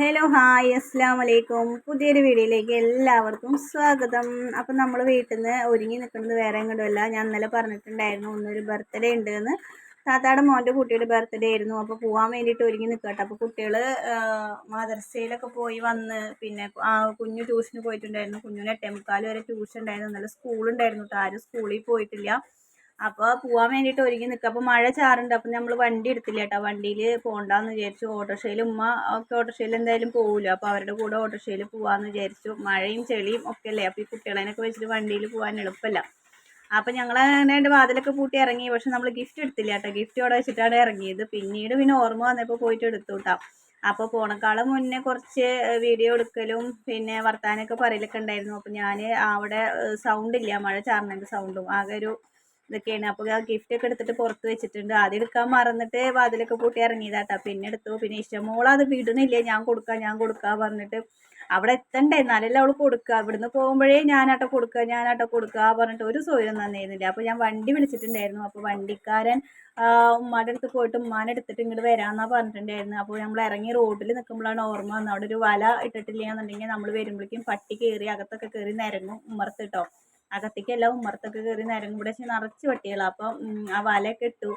Hello hi അസ്സാം വലൈക്കും പുതിയൊരു വീഡിയോയിലേക്ക് എല്ലാവർക്കും സ്വാഗതം. അപ്പം നമ്മൾ വീട്ടിൽ നിന്ന് ഒരുങ്ങി നിൽക്കുന്നത് വേറെ എങ്ങോട്ടുമല്ല ഞാൻ ഇന്നലെ പറഞ്ഞിട്ടുണ്ടായിരുന്നു ഒന്നൊരു ബർത്ത്ഡേ ഉണ്ട് എന്ന് താത്താടെ മോന്റെ കുട്ടിയുടെ ബർത്ത്ഡേ ആയിരുന്നു. അപ്പോൾ പോകാൻ വേണ്ടിയിട്ട് ഒരുങ്ങി നിൽക്കട്ടെ അപ്പോൾ കുട്ടികൾ മദർസയിലൊക്കെ പോയി വന്ന് പിന്നെ കുഞ്ഞു ട്യൂഷന് പോയിട്ടുണ്ടായിരുന്നു. കുഞ്ഞിന് എട്ടേ മുക്കാൽ വരെ ട്യൂഷൻ ഉണ്ടായിരുന്നു ഇന്നലെ സ്കൂളുണ്ടായിരുന്നു കേട്ടോ ആരും സ്കൂളിൽ പോയിട്ടില്ല. അപ്പോൾ പോകാൻ വേണ്ടിട്ട് ഒരുങ്ങി നിൽക്കുക അപ്പോൾ മഴ ചാറുണ്ട്. അപ്പോൾ നമ്മൾ വണ്ടി എടുത്തില്ല കേട്ടോ വണ്ടിയിൽ പോകണ്ടെന്ന് വിചാരിച്ചു. ഓട്ടോറിക്ഷയിൽ ഉമ്മ ഒക്കെ ഓട്ടോറിക്ഷയിൽ എന്തായാലും പോകുമല്ലോ അപ്പോൾ അവരുടെ കൂടെ ഓട്ടോറിക്ഷയിൽ പോകാമെന്ന് വിചാരിച്ചു. മഴയും ചെളിയും ഒക്കെ അല്ലേ അപ്പോൾ ഈ കുട്ടികളെയൊക്കെ വെച്ചിട്ട് വണ്ടിയിൽ പോകാൻ എളുപ്പമല്ല അപ്പോൾ ഞങ്ങൾ അങ്ങനെ വാതിലൊക്കെ പൂട്ടി ഇറങ്ങി. പക്ഷെ നമ്മൾ ഗിഫ്റ്റ് എടുത്തില്ല കേട്ടോ ഗിഫ്റ്റ് അവിടെ വെച്ചിട്ടാണ് ഇറങ്ങിയത്. പിന്നീട് പിന്നെ ഓർമ്മ വന്നപ്പോൾ പോയിട്ട് എടുത്തു കേട്ടോ അപ്പോൾ പോണക്കാളും മുന്നേ കുറച്ച് വീഡിയോ എടുക്കലും പിന്നെ വർത്താനൊക്കെ പറയലൊക്കെ ഉണ്ടായിരുന്നു. അപ്പോൾ ഞാൻ അവിടെ സൗണ്ട് ഇല്ല. മഴ ചാറിനൊക്കെ സൗണ്ടും ആകെ ഒരു ഇതൊക്കെയാണ്. അപ്പോൾ ആ ഗിഫ്റ്റ് ഒക്കെ എടുത്തിട്ട് പുറത്ത് വെച്ചിട്ടുണ്ട്. ആദ്യം എടുക്കാൻ മറന്നിട്ട് വാതിലൊക്കെ പൂട്ടി ഇറങ്ങിയതാട്ടാ. പിന്നെ എടുത്തു. പിന്നെ മോൾ അത് വിടുന്നില്ല. ഞാൻ കൊടുക്കാം ഞാൻ കൊടുക്കാം പറഞ്ഞിട്ട് അവിടെ എത്തണ്ടേ? എന്നാലല്ലേ അവൾ കൊടുക്കുക ഇവിടുന്ന് പോകുമ്പോഴേ ഞാനാട്ടോ കൊടുക്കുക ഞാനാട്ടോ കൊടുക്കുക പറഞ്ഞിട്ട് ഒരു സൗകര്യം തന്നിരുന്നില്ല. അപ്പോൾ ഞാൻ വണ്ടി വിളിച്ചിട്ടുണ്ടായിരുന്നു. അപ്പോൾ വണ്ടിക്കാരൻ ഉമ്മാടെ അടുത്ത് പോയിട്ട് ഉമ്മാനെ എടുത്തിട്ട് ഇങ്ങോട്ട് വരാമെന്നാണ് പറഞ്ഞിട്ടുണ്ടായിരുന്നു. അപ്പോൾ നമ്മൾ ഇറങ്ങി റോഡിൽ നിൽക്കുമ്പോഴാണ് ഓർമ്മ വന്നത്. അവിടെ ഒരു വല ഇട്ടിട്ടില്ല എന്നുണ്ടെങ്കിൽ നമ്മൾ വരുമ്പോഴേക്കും പട്ടി കയറി അകത്തൊക്കെ കയറി നിരങ്ങും ഉമ്മർത്ത് കേട്ടോ എല്ലാം ഉമ്മറത്തൊക്കെ കയറി നിരങ്ങും ഇവിടെ നിറച്ച് പട്ടികളാണ് അപ്പം ആ വലയൊക്കെ ഇട്ടു.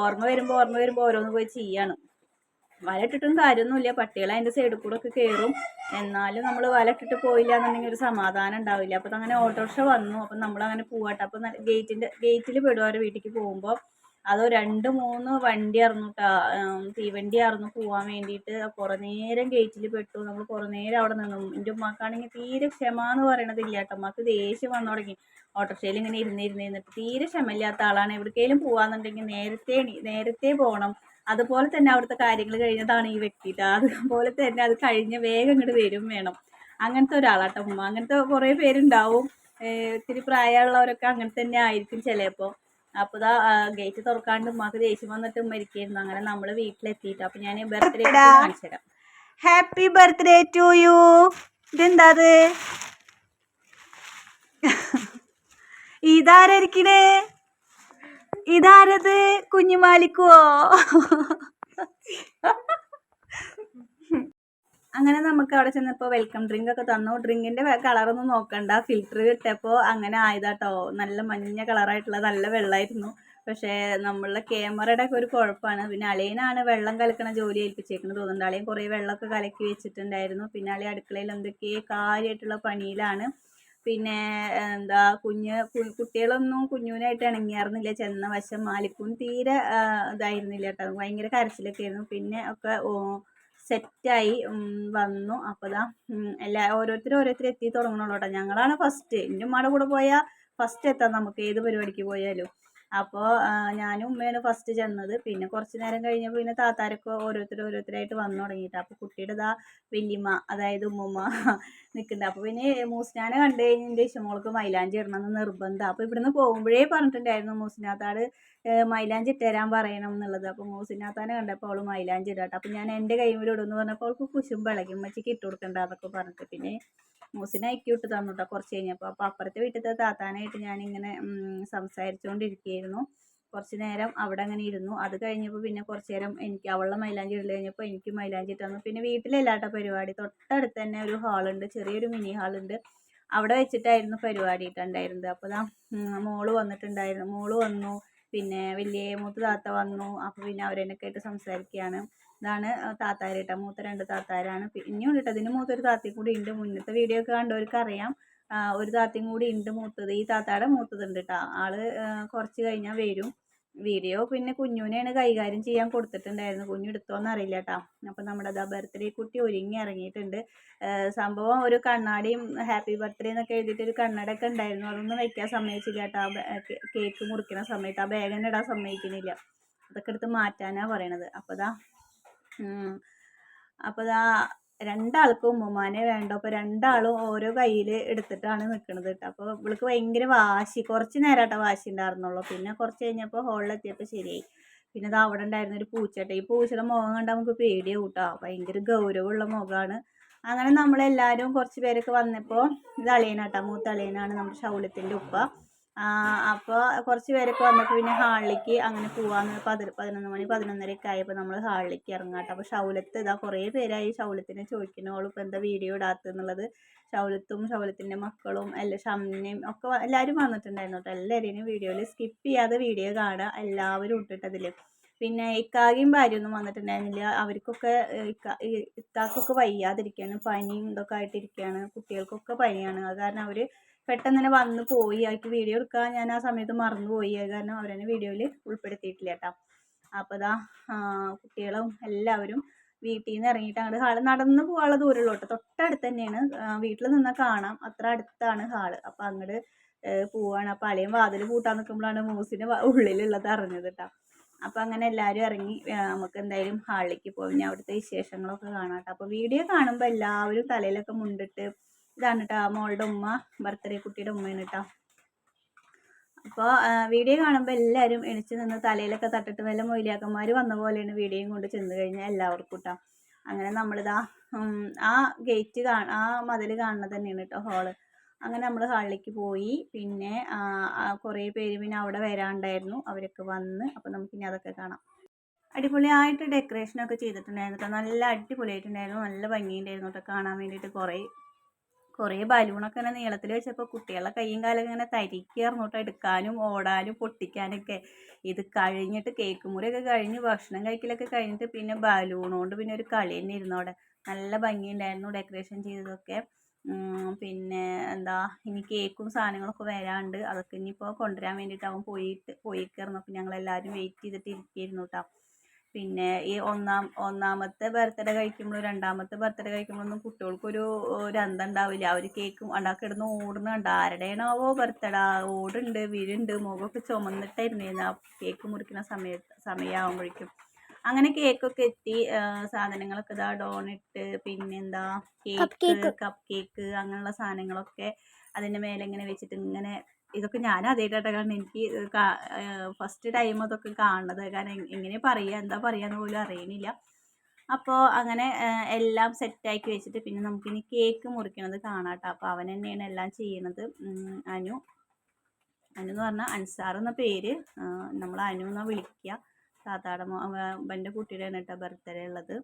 ഓർമ്മ വരുമ്പോൾ ഓർമ്മ വരുമ്പോൾ ഓരോന്ന് പോയി ചെയ്യാണ്. വല ഇട്ടിട്ടും കാര്യമൊന്നുമില്ല. പട്ടികൾ അതിന്റെ സൈഡിൽ കൂടെ ഒക്കെ കയറും എന്നാലും നമ്മൾ വല ഇട്ടിട്ട് പോയില്ല എന്നുണ്ടെങ്കിൽ ഒരു സമാധാനം ഉണ്ടാവില്ല. അപ്പോൾ അങ്ങനെ ഓട്ടോറിക്ഷ വന്നു. അപ്പം നമ്മളങ്ങനെ പോവാട്ടെ. അപ്പം ഗേറ്റിന്റെ ഗേറ്റിൽ പെടും അവരുടെ വീട്ടിലേക്ക് പോകുമ്പോൾ അതോ രണ്ട് മൂന്ന് വണ്ടി ആയിരുന്നു തീവണ്ടി ആയിരുന്നു പോവാൻ വേണ്ടിയിട്ട്. കുറേ നേരം ഗേറ്റിൽ പെട്ടു. നമ്മൾ കുറേ നേരം അവിടെ നിന്നു. എന്റെ ഉമ്മാക്കാണെങ്കിൽ തീരെ ക്ഷമ എന്ന് പറയണത് ഇല്ല കേട്ടോ ഉമ്മക്ക് ദേഷ്യം വന്നു തുടങ്ങി. ഓട്ടോറിക്ഷയിൽ ഇങ്ങനെ ഇരുന്നിരുന്ന് ഇരുന്നിട്ട് തീരെ ക്ഷമയില്ലാത്ത ആളാണ്. എവിടേക്കെങ്കിലും പോവാന്നുണ്ടെങ്കിൽ നേരത്തെ നേരത്തെ പോകണം അതുപോലെ തന്നെ അവിടുത്തെ കാര്യങ്ങൾ കഴിഞ്ഞതാണ് ഈ വ്യക്തി അതുപോലെ തന്നെ അത് കഴിഞ്ഞ് വേഗം ഇങ്ങോട്ട് വരും വേണം. അങ്ങനത്തെ ഒരാളാട്ടോ ഉമ്മ. അങ്ങനത്തെ കുറേ പേരുണ്ടാവും. ഇത്തിരി പ്രായമുള്ളവരൊക്കെ അങ്ങനെ തന്നെ ആയിരിക്കും ചിലപ്പോൾ അപ്പോൾ ഇതാ ഗേറ്റ് തുറക്കാണ്ട് ഉമ്മാക്ക് ദേഷ്യം വന്നിട്ട് മരിക്കായിരുന്നു അങ്ങനെ നമ്മൾ വീട്ടിലെത്തിയിട്ട്. അപ്പോൾ ഞാൻ ബർത്ത്ഡേ കാണിച്ചു തരാം. ഹാപ്പി ബർത്ത്ഡേ ടു യു ഇതെന്താ അത്? ഇതാരിക്കണേ ഇതാരത്? കുഞ്ഞുമാലിക്കുവോ അങ്ങനെ നമുക്ക് അവിടെ ചെന്നപ്പോൾ വെൽക്കം ഡ്രിങ്ക് ഒക്കെ തന്നു. ഡ്രിങ്കിന്റെ കളറൊന്നും നോക്കണ്ട. ഫിൽറ്റർ കിട്ടിയപ്പോൾ അങ്ങനെ ആയതാട്ടോ. നല്ല മഞ്ഞ കളറായിട്ടുള്ള നല്ല വെള്ളമായിരുന്നു പക്ഷേ നമ്മളുടെ ക്യാമറയുടെ ഒക്കെ ഒരു കുഴപ്പമാണ് പിന്നെ അളിയനാണ് വെള്ളം കലക്കണ ജോലി ഏൽപ്പിച്ചേക്കുന്നത് തോന്നുന്നുണ്ട് അളിയൻ കുറേ വെള്ളമൊക്കെ കലക്കി വെച്ചിട്ടുണ്ടായിരുന്നു. പിന്നെ അളിയ അടുക്കളയിൽ എന്തൊക്കെയോ കാര്യമായിട്ടുള്ള പണിയിലാണ്. പിന്നെ എന്താ കുഞ്ഞ് കുട്ടികളൊന്നും കുഞ്ഞുവിനായിട്ട് ഇണങ്ങിയായിരുന്നില്ല ചെന്ന വശം മാലിക്കൂൻ തീരെ ഇതായിരുന്നില്ല കേട്ടോ. ഭയങ്കര കരച്ചിലൊക്കെ ആയിരുന്നു. പിന്നെ ഒക്കെ സെറ്റായി വന്നു. അപ്പോൾ ഇതാ എല്ലാ ഓരോരുത്തരും ഓരോരുത്തരും എത്തി തുടങ്ങണുള്ളൂ കേട്ടോ ഞങ്ങളാണ് ഫസ്റ്റ് എന്റെ ഉമ്മയുടെ കൂടെ പോയാൽ ഫസ്റ്റ് എത്താം നമുക്ക്. ഏത് പരിപാടിക്ക് പോയാലും. അപ്പോൾ ഞാനും ഉമ്മയാണ് ഫസ്റ്റ് ചെന്നത്. പിന്നെ കുറച്ച് നേരം കഴിഞ്ഞപ്പോൾ പിന്നെ താത്താരൊക്കെ ഓരോരുത്തർ ഓരോരുത്തരായിട്ട് വന്നു തുടങ്ങിയിട്ട്. അപ്പോൾ കുട്ടിയുടെ ഇതാ വല്യമ്മ അതായത് ഉമ്മമ്മ നിൽക്കുന്നുണ്ട് അപ്പോൾ പിന്നെ മൂസ്നാനെ കണ്ടു കഴിഞ്ഞതിന്റെ ഇഷ്ടമോൾക്ക് മൈലാഞ്ചി ഇടണമെന്ന് നിർബന്ധം. അപ്പോൾ ഇവിടുന്ന് പോകുമ്പോഴേ പറഞ്ഞിട്ടുണ്ടായിരുന്നു മൂസിനാത്താട് മൈലാഞ്ചി ഇട്ടുതരാൻ പറയണം എന്നുള്ളത്. അപ്പോൾ മൂസിനാത്താനെ കണ്ടപ്പോൾ അവൾ മൈലാഞ്ചി ഇടാട്ടെ അപ്പോൾ ഞാൻ എന്റെ എന്ന് പറഞ്ഞപ്പോൾ അവൾക്ക് കുശുമ്പ് ഇളകി. ഇട്ട് കൊടുക്കണ്ട എന്നൊക്കെ പറഞ്ഞിട്ട് പിന്നെ മൂസിനെ അയക്കി വിട്ട് തന്നു കുറച്ച് കഴിഞ്ഞപ്പോൾ അപ്പോൾ അപ്പുറത്തെ വീട്ടിലത്തെ താത്താനായിട്ട് ഞാനിങ്ങനെ സംസാരിച്ചുകൊണ്ടിരിക്കുകയായിരുന്നു കുറച്ച് നേരം അവിടെ അങ്ങനെ ഇരുന്നു. അത് കഴിഞ്ഞപ്പോൾ പിന്നെ കുറച്ച് നേരം എനിക്ക് അവളുടെ മൈലാഞ്ചി ഇടൽ കഴിഞ്ഞപ്പോൾ എനിക്ക് മൈലാഞ്ചി തന്നു. പിന്നെ വീട്ടിലല്ലാട്ടോ പരിപാടി. തൊട്ടടുത്ത് തന്നെ ഒരു ഹാളുണ്ട്. ചെറിയൊരു മിനി ഹാളുണ്ട്. അവിടെ വെച്ചിട്ടായിരുന്നു പരിപാടി ഇട്ടുണ്ടായിരുന്നത്. അപ്പോൾ മോൾ വന്നിട്ടുണ്ടായിരുന്നു. മോൾ വന്നു. പിന്നെ വലിയ മൂത്ത താത്ത വന്നു. അപ്പോൾ പിന്നെ അവരെന്നൊക്കെ ആയിട്ട് സംസാരിക്കുകയാണ് ഇതാണ് താത്താര് കേട്ടോ. മൂത്ത രണ്ട് താത്താരാണ്. ഇനിയും കേട്ടോ. അതിന് മൂത്തൊരു താത്തയും കൂടി ഉണ്ട്. മുന്നത്തെ വീഡിയോ ഒക്കെ കണ്ടവർക്ക് അറിയാം ഒരു താത്തയും കൂടി ഉണ്ട് മൂത്തത്. ഈ താത്താടെ മൂത്തത് ഉണ്ട് കേട്ടോ. ആൾ കുറച്ച് കഴിഞ്ഞാൽ വരും. വീഡിയോ പിന്നെ കുഞ്ഞുവിനെയാണ് കൈകാര്യം ചെയ്യാൻ കൊടുത്തിട്ടുണ്ടായിരുന്നു. കുഞ്ഞു എടുത്തോന്ന് അറിയില്ല കേട്ടോ അപ്പം നമ്മുടെ അതാ ബർത്ത്ഡേ കുട്ടി ഒരുങ്ങി ഇറങ്ങിയിട്ടുണ്ട്. സംഭവം ഒരു കണ്ണാടിയും ഹാപ്പി ബർത്ത്ഡേ എന്നൊക്കെ എഴുതിയിട്ട് ഒരു കണ്ണടയൊക്കെ ഉണ്ടായിരുന്നു. അതൊന്നും വെക്കാൻ സമ്മതിച്ചില്ല കേട്ടോ കേക്ക് മുറിക്കുന്ന സമയത്ത് ആ ബാഗ് തന്നെ ഇടാൻ സമ്മതിക്കുന്നില്ല അതൊക്കെ എടുത്ത് മാറ്റാനാണ് പറയണത്. അപ്പോൾ ദാ അപ്പോൾ ഇതാ രണ്ടാൾക്കും ഉമ്മുമ്മാനെ വേണ്ട. അപ്പോൾ രണ്ടാളും ഓരോ കയ്യിൽ എടുത്തിട്ടാണ് നിൽക്കുന്നത് കേട്ടോ. അപ്പോൾ ഇവൾക്ക് ഭയങ്കര വാശി. കുറച്ച് നേരമായിട്ട് വാശി ഉണ്ടായിരുന്നുള്ളൂ. പിന്നെ കുറച്ച് കഴിഞ്ഞപ്പോൾ ഹോളിലെത്തിയപ്പോൾ ശരിയായി. പിന്നെ അത് അവിടെ ഉണ്ടായിരുന്ന ഒരു പൂച്ചട്ട. ഈ പൂച്ചയുടെ മുഖം കണ്ടാൽ നമുക്ക് പേടിയാവും കേട്ടോ. ഭയങ്കര ഗൗരവമുള്ള മുഖമാണ് അങ്ങനെ നമ്മളെല്ലാവരും കുറച്ച് പേരൊക്കെ വന്നപ്പോൾ ഇത് അളിയനാട്ടാ. മൂത്ത അളിയനാണ് നമ്മുടെ ശൗലത്തിന്റെ ഉപ്പ. അപ്പോൾ കുറച്ച് പേരൊക്കെ വന്നപ്പോൾ പിന്നെ ഹാളിലേക്ക് അങ്ങനെ പോവാന്ന് പതി പതിനൊന്ന് മണി പതിനൊന്നരയൊക്കെ ആയപ്പോൾ നമ്മൾ ഹാളിലേക്ക് ഇറങ്ങാട്ടോ. അപ്പോൾ ഷൗലത്ത് ഇതാ കുറേ പേരായി ഷൗലത്തിനെ ചോദിക്കുന്നോളും ഇപ്പോൾ എന്താ വീഡിയോ ഇടാത്തെന്നുള്ളത് ഷൗലത്തും ഷൗലത്തിന്റെ മക്കളും എല്ലാ ഷംനയും ഒക്കെ എല്ലാവരും വന്നിട്ടുണ്ടായിരുന്നു കേട്ടോ എല്ലാവരെയും വീഡിയോയിൽ സ്കിപ്പ് ചെയ്യാതെ വീഡിയോ കാണുക എല്ലാവരും ഇട്ടിട്ടതിൽ പിന്നെ ഇക്കാകയും ഭാര്യയൊന്നും വന്നിട്ടുണ്ടായിരുന്നില്ല. അവർക്കൊക്കെ ഇക്കാക്കൊക്കെ വയ്യാതിരിക്കുകയാണ് പനിയും ഇതൊക്കെ ആയിട്ടിരിക്കുകയാണ് കുട്ടികൾക്കൊക്കെ പനിയാണ്. അത് കാരണം അവർ പെട്ടെന്ന് തന്നെ വന്ന് പോയി. അവർക്ക് വീഡിയോ എടുക്കാൻ ഞാൻ ആ സമയത്ത് മറന്നുപോയി. പോയി കാരണം അവരെന്നെ വീഡിയോയിൽ ഉൾപ്പെടുത്തിയിട്ടില്ല കേട്ടോ. അപ്പോൾ ഇതാ കുട്ടികളും എല്ലാവരും വീട്ടിൽ നിന്ന് ഇറങ്ങിയിട്ട് അങ്ങോട്ട് ഹാൾ നടന്ന് പോകാനുള്ള ദൂരമുള്ളൂ കേട്ടോ തൊട്ടടുത്ത് തന്നെയാണ്. വീട്ടിൽ നിന്നാൽ കാണാം. അത്ര അടുത്താണ് ഹാൾ. അപ്പോൾ അങ്ങോട്ട് പോവാണ്. അപ്പോൾ അളിയൻ വാതിൽ പൂട്ടാൻ നിൽക്കുമ്പോഴാണ് മൂസിന്റെ ഉള്ളിലുള്ളത് അറിഞ്ഞത് കേട്ടോ. അപ്പം അങ്ങനെ എല്ലാവരും ഇറങ്ങി നമുക്ക് എന്തായാലും ഹാളിലേക്ക് പോകും ഞാൻ അവിടുത്തെ വിശേഷങ്ങളൊക്കെ കാണാം കേട്ടോ. അപ്പോൾ വീഡിയോ കാണുമ്പോൾ എല്ലാവരും തലയിലൊക്കെ മുണ്ടിട്ട് ഇതാണ് കേട്ടോ മോളുടെ ഉമ്മ ബർത്ത്ഡേ കുട്ടിയുടെ ഉമ്മയാണ് കേട്ടോ അപ്പോൾ വീഡിയോ കാണുമ്പോൾ എല്ലാവരും എണിച്ച് നിന്ന് തലയിലൊക്കെ തട്ടിട്ട് വല്ല മൊയിലാക്കന്മാർ വന്ന പോലെയാണ് വീഡിയോയും കൊണ്ട് ചെന്ന് കഴിഞ്ഞാൽ എല്ലാവർക്കും കേട്ടോ അങ്ങനെ നമ്മളിതാ ആ ഗേറ്റ് കാ ആ മതിൽ കാണുന്നത് തന്നെയാണ് കേട്ടോ ഹാൾ അങ്ങനെ നമ്മൾ ഹാളിലേക്ക് പോയി പിന്നെ കുറേ പേര് പിന്നെ അവിടെ വരാണ്ടായിരുന്നു. അവരൊക്കെ വന്ന് അപ്പോൾ നമുക്കിനി അതൊക്കെ കാണാം. അടിപൊളിയായിട്ട് ഡെക്കറേഷനൊക്കെ ചെയ്തിട്ടുണ്ടായിരുന്നു കേട്ടോ നല്ല അടിപൊളിയായിട്ടുണ്ടായിരുന്നു. നല്ല ഭംഗിയുണ്ടായിരുന്നു കേട്ടോ കാണാൻ വേണ്ടിയിട്ട് കുറേ. കുറേ ബലൂണൊക്കെ ഇങ്ങനെ നീളത്തിൽ വെച്ചപ്പോൾ കുട്ടികളുടെ കൈയും കാലൊക്കെ ഇങ്ങനെ തരിക്കി കേട്ടോ എടുക്കാനും ഓടാനും പൊട്ടിക്കാനൊക്കെ. ഇത് കഴിഞ്ഞിട്ട് കേക്ക് മുറിയൊക്കെ കഴിഞ്ഞ് ഭക്ഷണം കഴിക്കലൊക്കെ കഴിഞ്ഞിട്ട് പിന്നെ ബലൂണോണ്ട് പിന്നെ ഒരു കളി തന്നെ ഇരുന്നു അവിടെ. നല്ല ഭംഗിയുണ്ടായിരുന്നു ഡെക്കറേഷൻ ചെയ്തതൊക്കെ. പിന്നെ എന്താ ഇനി കേക്കും സാധനങ്ങളൊക്കെ വരാണ്ട്. അതൊക്കെ ഇനിയിപ്പോൾ കൊണ്ടുവരാൻ വേണ്ടിയിട്ട് അവൻ പോയിട്ട് പോയിക്കായിരുന്നു അപ്പോൾ ഞങ്ങളെല്ലാവരും വെയിറ്റ് ചെയ്തിട്ട് ഇരിക്കുകയായിരുന്നു കേട്ടോ പിന്നെ ഈ ഒന്നാം ഒന്നാമത്തെ ബർത്ത്ഡേ കഴിക്കുമ്പോഴും രണ്ടാമത്തെ ബർത്ത്ഡേ കഴിക്കുമ്പോഴൊന്നും കുട്ടികൾക്കൊരു ഒരു അന്തം ഉണ്ടാവില്ല അവർ കേക്കും ഉണ്ടാക്കി കിടന്ന് ഓടുന്നുണ്ട് ആരുടെയാണാവോ ബർത്ത്ഡേ ഓടുണ്ട് വീടുണ്ട് മുഖമൊക്കെ ചുമന്നിട്ടായിരുന്നു ആ കേക്ക് മുറിക്കുന്ന സമയത്ത് സമയമാകുമ്പോഴേക്കും അങ്ങനെ കേക്കൊക്കെ എത്തി സാധനങ്ങളൊക്കെ ഇതാ ഡോണിട്ട് പിന്നെന്താ കേക്ക് കപ്പ് കേക്ക് അങ്ങനെയുള്ള സാധനങ്ങളൊക്കെ അതിന്റെ മേലെ ഇങ്ങനെ വെച്ചിട്ട് ഇങ്ങനെ ഇതൊക്കെ ഞാൻ ആദ്യമായിട്ടാണ് കാരണം എനിക്ക് ഫസ്റ്റ് ടൈം അതൊക്കെ കാണുന്നത്. കാരണം എങ്ങനെ പറയുക എന്താ പറയുക പോലും അറിയണില്ല. അപ്പോൾ അങ്ങനെ എല്ലാം സെറ്റാക്കി വെച്ചിട്ട് പിന്നെ നമുക്കിനി കേക്ക് മുറിക്കണത് കാണാട്ടോ. അപ്പോൾ അവൻ തന്നെയാണ് എല്ലാം ചെയ്യണത്. അനു. അനു എന്ന് പറഞ്ഞാൽ അൻസാർ എന്ന പേര്. നമ്മൾ അനു എന്നാണ് വിളിക്കുക സാധാരണ എന്റെ അവന്റെ കുട്ടിയുടെയാണ് കേട്ടോ ബർത്ത്ഡേ ഉള്ളത്.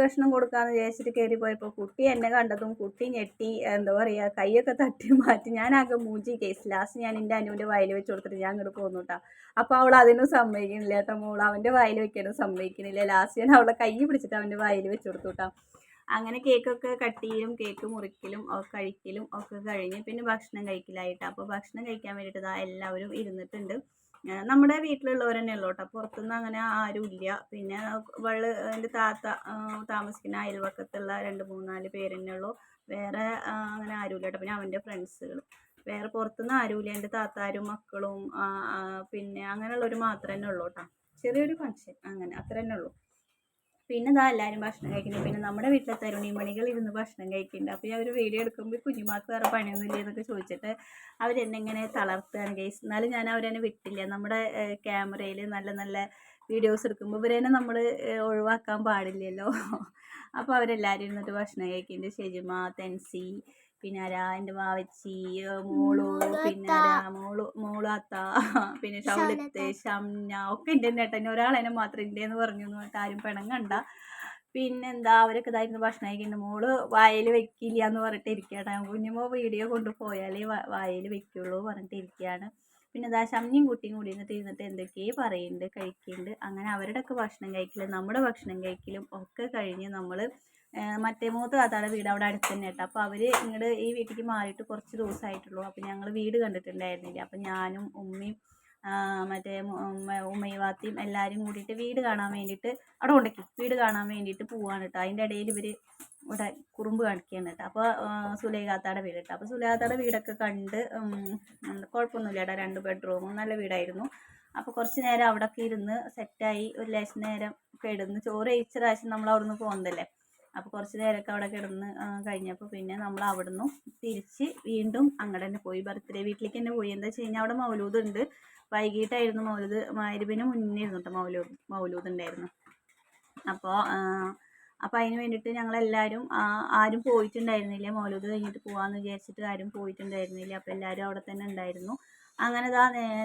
കഷ്ണം കൊടുക്കാമെന്ന് വിചാരിച്ചിട്ട് കയറി പോയപ്പോൾ കുട്ടി എന്നെ കണ്ടതും കുട്ടി ഞെട്ടി എന്താ പറയുക കൈയൊക്കെ തട്ടി മാറ്റി. ഞാൻ ആകെ മൂഞ്ചി കേസ്. ലാസ്റ്റ് ഞാൻ എന്റെ അനുവിന്റെ വായിൽ വെച്ച് കൊടുത്തിട്ട് ഞാൻ അങ്ങോട്ട് പോന്നു കേട്ടോ അപ്പോൾ അവൾ അതിനും സമ്മതിക്കണില്ല കേട്ടോ മോൾ അവന്റെ വായിൽ വെക്കാനും സമ്മതിക്കണില്ല. ലാസ്റ്റ് ഞാൻ അവളെ കൈ പിടിച്ചിട്ട് അവന്റെ വായിൽ വെച്ച് കൊടുത്തു കേട്ടോ അങ്ങനെ കേക്കൊക്കെ കട്ട് ചെയ്യലും കേക്ക് മുറിക്കലും ഒക്കെ കഴിക്കലും ഒക്കെ കഴിഞ്ഞ് പിന്നെ ഭക്ഷണം കഴിക്കലായിട്ട് അപ്പോൾ ഭക്ഷണം കഴിക്കാൻ വേണ്ടിയിട്ട് എല്ലാവരും ഇരുന്നിട്ടുണ്ട്. നമ്മുടെ വീട്ടിലുള്ളവർ തന്നെ ഉള്ളൂ കേട്ടോ പുറത്തുനിന്ന് അങ്ങനെ ആരും ഇല്ല. പിന്നെ വൾ എന്റെ താത്ത താമസിക്കുന്ന അയൽവക്കത്തുള്ള രണ്ട് മൂന്നാൽ പേര് തന്നെ ഉള്ളൂ. വേറെ അങ്ങനെ ആരുമില്ല കേട്ടോ പിന്നെ അവന്റെ ഫ്രണ്ട്സുകൾ വേറെ പുറത്തുനിന്ന് ആരുമില്ല. എന്റെ താത്താരും മക്കളും പിന്നെ അങ്ങനെയുള്ളവർ മാത്രമേ തന്നെ ഉള്ളൂ കേട്ടോ ചെറിയൊരു ഫങ്ഷൻ അങ്ങനെ അത്ര തന്നെ ഉള്ളൂ. പിന്നെ ഇതാ എല്ലാവരും ഭക്ഷണം കഴിക്കുന്നത് പിന്നെ നമ്മുടെ വീട്ടിലെ തരുണിമണികൾ ഇരുന്ന് ഭക്ഷണം കഴിക്കുന്നുണ്ട്. അപ്പോൾ ഞാൻ ഒരു വീഡിയോ എടുക്കുമ്പോൾ കുഞ്ഞുമാർക്ക് വേറെ പണിയൊന്നുമില്ല എന്നൊക്കെ ചോദിച്ചിട്ട് അവരെന്നെ ഇങ്ങനെ തളർത്തുകയാണ് ഗൈസ് എന്നാലും ഞാൻ അവരെന്നെ വിട്ടില്ല. നമ്മുടെ ക്യാമറയിൽ നല്ല നല്ല വീഡിയോസ് എടുക്കുമ്പോൾ ഇവരെന്നെ നമ്മൾ ഒഴിവാക്കാൻ പാടില്ലല്ലോ. അപ്പോൾ അവരെല്ലാവരും ഇരുന്നിട്ട് ഭക്ഷണം കഴിക്കുന്നുണ്ട്. ഷെജിമ തെൻസി പിന്നെ ആരാ എന്റെ മാവച്ചി മോളു പിന്നെ ആരാ മോളു മോളാത്ത പിന്നെ ഷൗലത്ത് ഷംന ഒക്കെ എന്റെ നേട്ടൻ ഒരാളെന്നെ മാത്രം എന്റെ എന്ന് പറഞ്ഞു എന്ന് പറഞ്ഞിട്ട് ആരും പിണങ്ങണ്ട. പിന്നെന്താ അവരൊക്കെ ഇതായിരുന്നു ഭക്ഷണം കഴിക്കുന്നുണ്ട് മോൾ വായയിൽ വെക്കില്ല എന്ന് പറഞ്ഞിട്ട് കുഞ്ഞുമോ വീഡിയോ കൊണ്ടുപോയാലേ വായയിൽ വെക്കുള്ളൂ പറഞ്ഞിട്ട് ഇരിക്കുകയാണ് പിന്നെ ദാ ഷമ്നിയും കുട്ടിയും കൂടി ഇരുന്നിട്ട് ഇരുന്നിട്ട് എന്തൊക്കെയോ പറയുന്നുണ്ട് കഴിക്കുന്നുണ്ട് അങ്ങനെ അവരുടെയൊക്കെ ഭക്ഷണം കഴിക്കലും നമ്മുടെ ഭക്ഷണം കഴിക്കലും ഒക്കെ കഴിഞ്ഞ് നമ്മൾ മറ്റേ മൂത്ത താത്താടെ വീട് അവിടെ അടുത്ത് തന്നെ കേട്ടോ. അപ്പോൾ അവർ ഇങ്ങോട്ട് ഈ വീട്ടിലേക്ക് മാറിയിട്ട് കുറച്ച് ദിവസമായിട്ടുള്ളൂ അപ്പോൾ ഞങ്ങൾ വീട് കണ്ടിട്ടുണ്ടായിരുന്നില്ല. അപ്പോൾ ഞാനും ഉമ്മയും മറ്റേ ഉമ്മയുവാത്തിയും എല്ലാവരും കൂടിയിട്ട് വീട് കാണാൻ വേണ്ടിയിട്ട് അവിടെ കൊണ്ടേക്ക്. വീട് കാണാൻ വേണ്ടിയിട്ട് പോവാണ് കേട്ടോ. അതിന്റെ ഇടയിൽ ഇവർ ഇവിടെ കുറുമ്പ് കാണിക്കുകയാണ് കേട്ടോ. അപ്പോൾ സുലേഖാത്താടെ വീട് കേട്ടോ. അപ്പോൾ സുലേഖാത്താടെ വീടൊക്കെ കണ്ട് കുഴപ്പമൊന്നുമില്ല കേട്ടോ. രണ്ട് ബെഡ്റൂമും നല്ല വീടായിരുന്നു. അപ്പോൾ കുറച്ച് നേരം അവിടെയൊക്കെ ഇരുന്ന് സെറ്റായി ഒരു ലേശം നേരം കിടന്ന് ചോറ് കഴിച്ച പ്രാവശ്യം നമ്മൾ അവിടെ നിന്ന് പോകുന്നതല്ലേ അപ്പോൾ കുറച്ച് നേരമൊക്കെ അവിടെ കിടന്ന് കഴിഞ്ഞപ്പോൾ പിന്നെ നമ്മൾ അവിടുന്ന് തിരിച്ച് വീണ്ടും അങ്ങോട്ട് തന്നെ പോയി. ബർത്ത്ഡേ വീട്ടിലേക്ക് തന്നെ പോയി. എന്താ വെച്ച് കഴിഞ്ഞാൽ അവിടെ മൗലൂദ് ഉണ്ട്. വൈകിട്ടായിരുന്നു മൗലൂദ്. മഗ്‌രിബിന് മുന്നേ ഇരുന്നു കേട്ടോ മൗലൂദ് മൗലൂദ് ഉണ്ടായിരുന്നു. അപ്പോൾ അപ്പോൾ അതിന് വേണ്ടിയിട്ട് ഞങ്ങളെല്ലാവരും ആരും പോയിട്ടുണ്ടായിരുന്നില്ല. മൗലൂദ് കഴിഞ്ഞിട്ട് പോകാമെന്ന് വിചാരിച്ചിട്ട് ആരും പോയിട്ടുണ്ടായിരുന്നില്ല. അപ്പോൾ എല്ലാവരും അവിടെ തന്നെ ഉണ്ടായിരുന്നു. അങ്ങനെ ദാ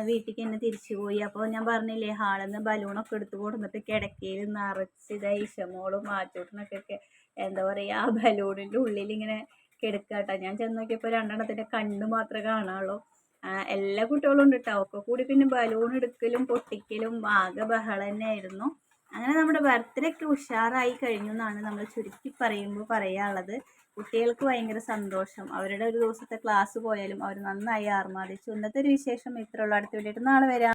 വീട്ടിലേക്ക് തന്നെ തിരിച്ചു പോയി. അപ്പോൾ ഞാൻ പറഞ്ഞില്ലേ ഹാളിൽ നിന്ന് ബലൂണൊക്കെ എടുത്ത് കൊടുത്തിട്ട് കിടക്കയിൽ നിറച്ച് ഇതാ ഇഷമോളും മാറ്റൂട്ടിനൊക്കെ എന്താ പറയുക ആ ബലൂണിന്റെ ഉള്ളിൽ ഇങ്ങനെ കിടക്കാട്ടോ ഞാൻ ചെന്ന് നോക്കിയപ്പോൾ രണ്ടെണ്ണത്തിന്റെ കണ്ണ് മാത്രമേ കാണാനുള്ളൂ ആ, എല്ലാ കുട്ടികളും ഉണ്ട് കേട്ടോ ഒക്കെ കൂടി പിന്നെ ബലൂൺ എടുക്കലും പൊട്ടിക്കലും ആകെ ബഹളം തന്നെയായിരുന്നു അങ്ങനെ നമ്മുടെ ബർത്ത്ഡേ ഒക്കെ ഉഷാറായി കഴിഞ്ഞു എന്നാണ് നമ്മൾ ചുരുക്കി പറയുമ്പോൾ പറയാനുള്ളത് കുട്ടികൾക്ക് ഭയങ്കര സന്തോഷം. അവരുടെ ഒരു ദിവസത്തെ ക്ലാസ് പോയാലും അവർ നന്നായി ആർമാദിച്ചു. ഇന്നത്തെ ഒരു വിശേഷം ഇത്രയുള്ള അടുത്ത വീഡിയോ നാളെ വരാം.